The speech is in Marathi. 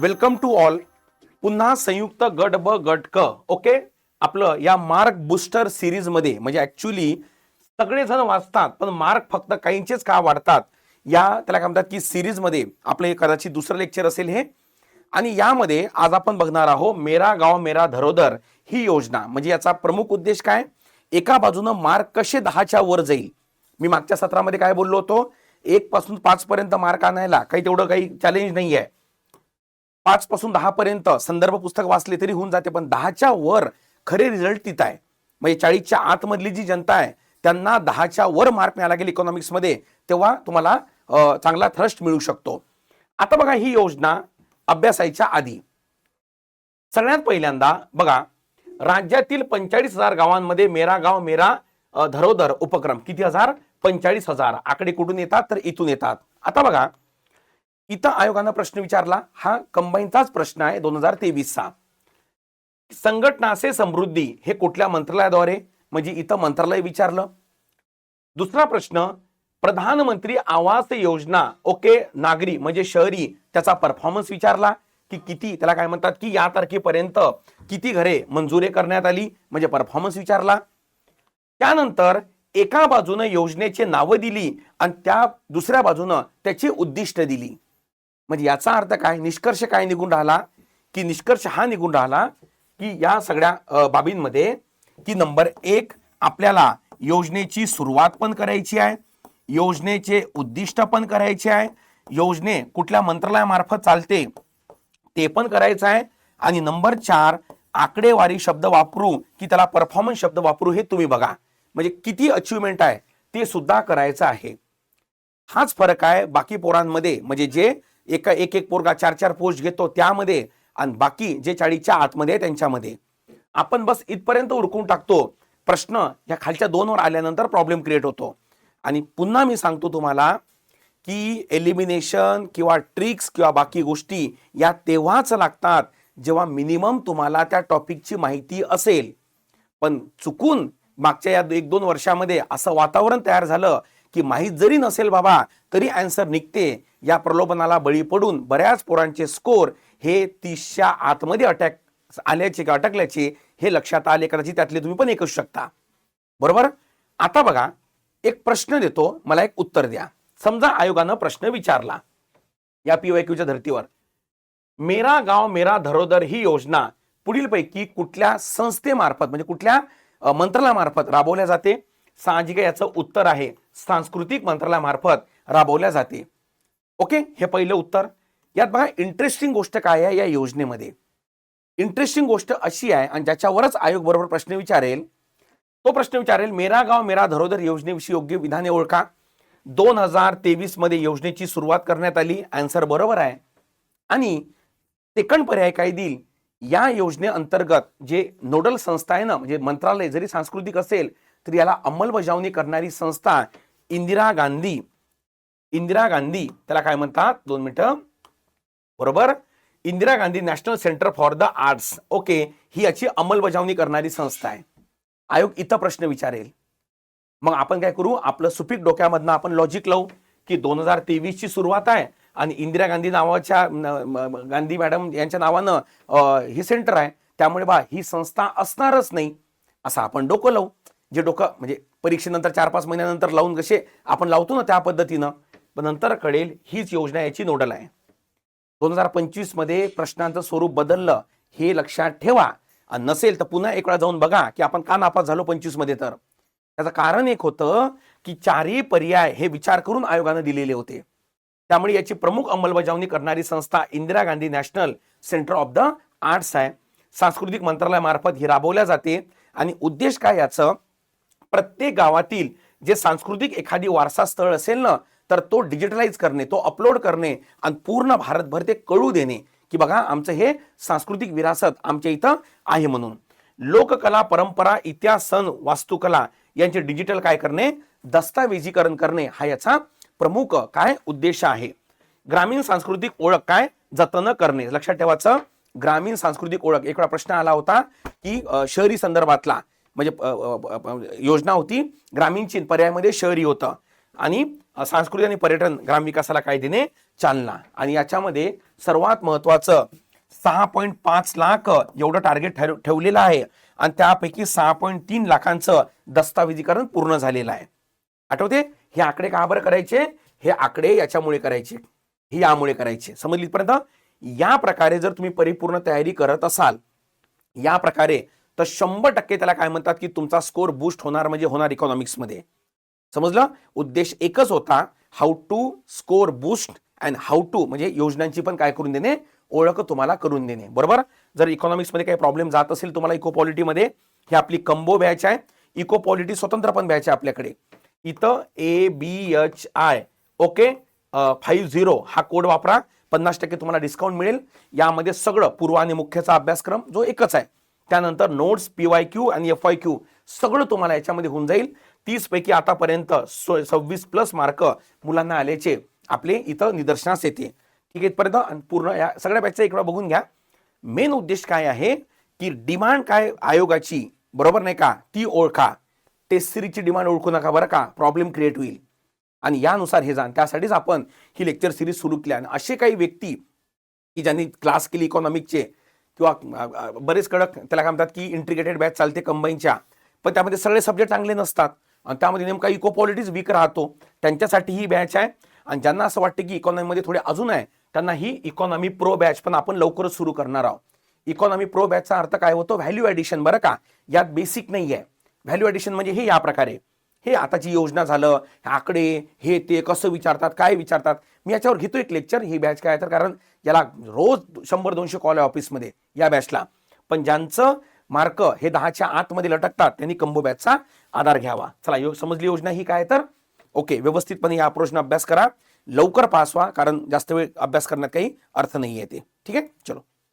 वेलकम टू ऑल पुन्हा संयुक्त गट ब गट क ओके आपलं या मार्क बुस्टर सिरीजमध्ये म्हणजे ऍक्च्युली सगळेजण वाचतात पण मार्क फक्त काहींचेच का वाढतात? या त्याला काय म्हणतात की सिरीजमध्ये आपलं हे कदाचित दुसरं लेक्चर असेल हे. आणि यामध्ये आज आपण बघणार आहोत मेरा गाव मेरा धरोधर ही योजना. म्हणजे याचा प्रमुख उद्देश काय? एका बाजूनं मार्क कसे दहाच्या वर जाईल? मी मागच्या सत्रामध्ये काय बोललो होतो? एक पासून पाच पर्यंत मार्क आणायला. काही तेवढं काही चॅलेंज नाही आहे पाच पासून दहा पर्यंत संदर्भ पुस्तक वाचले तरी होऊन जाते पण दहाच्या वर खरे रिझल्ट तिथं आहे. म्हणजे चाळीसच्या आतमधली जी जनता आहे त्यांना दहाच्या वर मार्क मिळाला गेले इकॉनॉमिक्समध्ये तेव्हा तुम्हाला चांगला थ्रस्ट मिळू शकतो. आता बघा ही योजना अभ्यासायच्या आधी. सगळ्यात पहिल्यांदा बघा राज्यातील पंचेचाळीस हजार गावांमध्ये मेरा गाव मेरा धरोधर उपक्रम. किती हजार? पंचेचाळीस हजार. आकडे कुठून येतात? तर इथून येतात. आता बघा इथं आयोगानं प्रश्न विचारला. हा कंबाईनचाच प्रश्न आहे दोन हजार तेवीसचा. संघटनाचे समृद्धी हे कुठल्या मंत्रालयाद्वारे म्हणजे इथं मंत्रालय विचारलं. दुसरा प्रश्न प्रधानमंत्री आवास योजना ओके नागरी म्हणजे शहरी त्याचा परफॉर्मन्स विचारला. की किती त्याला काय म्हणतात की या तारखेपर्यंत किती घरे मंजुरे करण्यात आली म्हणजे परफॉर्मन्स विचारला. त्यानंतर एका बाजूनं योजनेची नावं दिली आणि त्या दुसऱ्या बाजूनं त्याची उद्दिष्ट दिली. म्हणजे याचा अर्थ काय? निष्कर्ष काय निघून राहिला? की निष्कर्ष हा निघून राहिला की या सगळ्या बाबींमध्ये की नंबर एक आपल्याला योजनेची सुरुवात पण करायची आहे योजनेचे उद्दिष्ट पण करायचे आहे योजने कुठल्या मंत्रालयामार्फत चालते ते पण करायचं आहे. आणि नंबर चार आकडेवारी शब्द वापरू की त्याला परफॉर्मन्स शब्द वापरू हे तुम्ही बघा. म्हणजे किती अचिव्हमेंट आहे ते सुद्धा करायचं आहे. हाच फरक आहे बाकी पोरांमध्ये. म्हणजे जे एका एक एक पोरगा चार चार पोस्ट घेतो त्यामध्ये आणि बाकी जे चाळीसच्या आतमध्ये आहे त्यांच्यामध्ये. आपण बस इथपर्यंत उरकून टाकतो. प्रश्न या खालच्या दोनवर आल्यानंतर प्रॉब्लेम क्रिएट होतो. आणि पुन्हा मी सांगतो तुम्हाला की एलिमिनेशन किंवा ट्रिक्स किंवा बाकी गोष्टी या तेव्हाच लागतात जेव्हा मिनिमम तुम्हाला त्या टॉपिकची माहिती असेल. पण चुकून मागच्या या एक दोन वर्षामध्ये असं वातावरण तयार झालं की माहीत जरी नसेल बाबा तरी अँसर निघते. या प्रलोभनाला बळी पडून बऱ्याच पोरांचे स्कोर हे तीसच्या आतमध्ये अटॅक आल्याचे का अटकल्याचे हे लक्षात आले. कदाचित त्यातले तुम्ही पण एक असू शकता. बरोबर? आता बघा एक प्रश्न देतो. मला एक उत्तर द्या. समजा आयोगानं प्रश्न विचारला या पीओक्यूच्या धर्तीवर. मेरा गाव मेरा धरोदर ही योजना पुढीलपैकी कुठल्या संस्थेमार्फत म्हणजे कुठल्या मंत्रालयामार्फत राबवल्या जाते? साहजिक याचं उत्तर आहे सांस्कृतिक मंत्रालयामार्फत राबवल्या जाते. ओके? हे पहिलं उत्तर. यात बघा इंटरेस्टिंग गोष्ट काय आहे या योजनेमध्ये? इंटरेस्टिंग गोष्ट अशी आहे आणि ज्याच्यावरच आयोग बरोबर प्रश्न विचारेल तो प्रश्न विचारेल मेरा गाव मेरा धरोदर योजनेविषयी योग्य विधाने ओळखा. दोन हजार तेवीसमध्ये योजनेची सुरुवात करण्यात आली आन्सर बरोबर आहे. आणि सेकंड पर्याय काय देईल? या योजनेअंतर्गत जे नोडल संस्था आहे ना म्हणजे मंत्रालय जरी सांस्कृतिक असेल तर याला अंमलबजावणी करणारी संस्था इंदिरा गांधी. इंदिरा गांधी त्याला काय म्हणतात? दोन मिनिटं. बरोबर? Indira Gandhi national centre for the arts. Okay ही याची अंमलबजावणी करणारी संस्था आहे. आयोग इथं प्रश्न विचारेल. मग आपण काय करू? आपलं सुपीक डोक्यामधनं आपण लॉजिक लावू की दोन हजार तेवीस ची सुरुवात आहे आणि इंदिरा गांधी नावाच्या गांधी मॅडम यांच्या नावानं हे सेंटर आहे. त्यामुळे बा ही संस्था असणारच नाही. असं आपण डोकं लावू. जे डोकं म्हणजे परीक्षेनंतर चार पाच महिन्यानंतर लावून कसे आपण लावतो ना त्या पद्धतीनं पण नंतर कळेल हीच योजना याची नोडल आहे. दोन हजार पंचवीसमध्ये प्रश्नांचं स्वरूप बदललं हे लक्षात ठेवा. आणि नसेल तर पुन्हा एक वेळा जाऊन बघा की आपण का नापास झालो पंचवीसमध्ये तर. त्याचं कारण एक होतं की चारही पर्याय हे विचार करून आयोगानं दिलेले होते. त्यामुळे याची प्रमुख अंमलबजावणी करणारी संस्था Indira Gandhi national centre of the arts आहे. सांस्कृतिक मंत्रालयामार्फत ही राबवल्या जाते. आणि उद्देश काय याचं? प्रत्येक गावातील जे सांस्कृतिक एखादी वारसा स्थळ असेल ना तर तो डिजिटलाइज करणे तो अपलोड करणे आणि पूर्ण भारतभर ते कळू देणे की बघा आमचं हे सांस्कृतिक विरासत आमच्या इथं आहे म्हणून. लोककला परंपरा इतिहास सण वास्तुकला यांचे डिजिटल काय करणे? दस्तावेजीकरण करणे हा याचा प्रमुख काय उद्देश आहे. ग्रामीण सांस्कृतिक ओळख काय? जतन करणे. लक्षात ठेवायचं ग्रामीण सांस्कृतिक ओळख. एक वेळा प्रश्न आला होता की शहरी संदर्भातला. म्हणजे, म्हणजे योजना होती ग्रामीणची पर्यायामध्ये शहरी होतं. आणि सांस्कृतिक आणि पर्यटन ग्रामविकासाला काय देणे चालना. आणि याच्यामध्ये सर्वात महत्वाचं सहा पॉईंट पाच लाख एवढं टार्गेट ठेव ठेवलेलं आहे. आणि त्यापैकी सहा पॉईंट तीन लाखांचं दस्तावेजीकरण पूर्ण झालेलं आहे. आठवते? हे आकडे का बरं करायचे? हे आकडे याच्यामुळे करायचे. हे यामुळे करायचे. समजली इथपर्यंत या प्रकारे जर तुम्ही परिपूर्ण तयारी करत असाल या प्रकारे तर शंभर टक्के त्याला काय म्हणतात की तुमचा स्कोर बूस्ट होणार म्हणजे होणार इकॉनॉमिक्समध्ये समजलं? उद्देश एकच होता how to score boost and how to म्हणजे योजनांची पण काय करून देणे ओळख तुम्हाला करून देणे. बरोबर? जर इकॉनॉमिक्समध्ये काही प्रॉब्लेम जात असेल तुम्हाला इको पॉलिटीमध्ये ही आपली कंबो बॅच आहे. इको पॉलिटी स्वतंत्र पण बॅच आहे आपल्याकडे. इथं A B H I okay five zero हा कोड वापरा. पन्नास टक्के तुम्हाला डिस्काउंट मिळेल. यामध्ये सगळं पूर्व आणि मुख्यचा अभ्यासक्रम जो एकच आहे. त्यानंतर नोट्स पी वाय क्यू आणि एफ वाय क्यू सगळं तुम्हाला याच्यामध्ये होऊन जाईल. तीसपैकी आतापर्यंत सव्वीस प्लस मार्क मुलांना आल्याचे आपले इथं निदर्शनास येते. ठीक आहे इथपर्यंत आणि पूर्ण या सगळ्या बॅचचा एक वेळा बघून घ्या. मेन उद्देश काय आहे की डिमांड काय आयोगाची बरोबर नाही का? ती ओळखा. टेस्ट सिरीजची डिमांड ओळखू नका बरं का? प्रॉब्लेम क्रिएट होईल. आणि यानुसार हे जाण त्यासाठीच आपण ही लेक्चर सिरीज सुरू केली. आणि असे काही व्यक्ती की ज्यांनी क्लास केली इकॉनॉमिकचे किंवा बरेच कडक त्याला काय म्हणतात की इंटिग्रेटेड बॅच चालते कंबाईनच्या पण त्यामध्ये सगळे सब्जेक्ट चांगले नसतात. आणि त्यामध्ये नेमका इको पॉलिटिक्स वीक राहतो. त्यांच्यासाठी ही बॅच आहे. आणि ज्यांना असं वाटतं की इकॉनॉमीमध्ये थोडे अजून आहे त्यांना ही इकॉनॉमी प्रो बॅच पण आपण लवकरच सुरू करणार आहोत. इकॉनॉमी प्रो बॅचचा अर्थ काय होतो? व्हॅल्यू ॲडिशन बरं का? यात बेसिक नाही आहे व्हॅल्यू ॲडिशन म्हणजे हे या प्रकारे. हे आताची योजना झालं हे आकडे हे ते कसं विचारतात काय विचारतात मी याच्यावर घेतो एक लेक्चर ही बॅच काय आहे तर कारण याला रोज शंभर दोनशे कॉल आहे ऑफिसमध्ये या बॅचला पण ज्यांचं मार्क हे दहाच्या आतमध्ये लटकतात त्यांनी कंबो बॅचचा आधार घ्यावा. चला यो समजली योजना ही काय तर? ओके व्यवस्थितपणे या अप्रोचनं अभ्यास करा. लवकर पास व्हा कारण जास्त वेळ अभ्यास करण्यात काही अर्थ नाही आहे ते. ठीक आहे? चलो.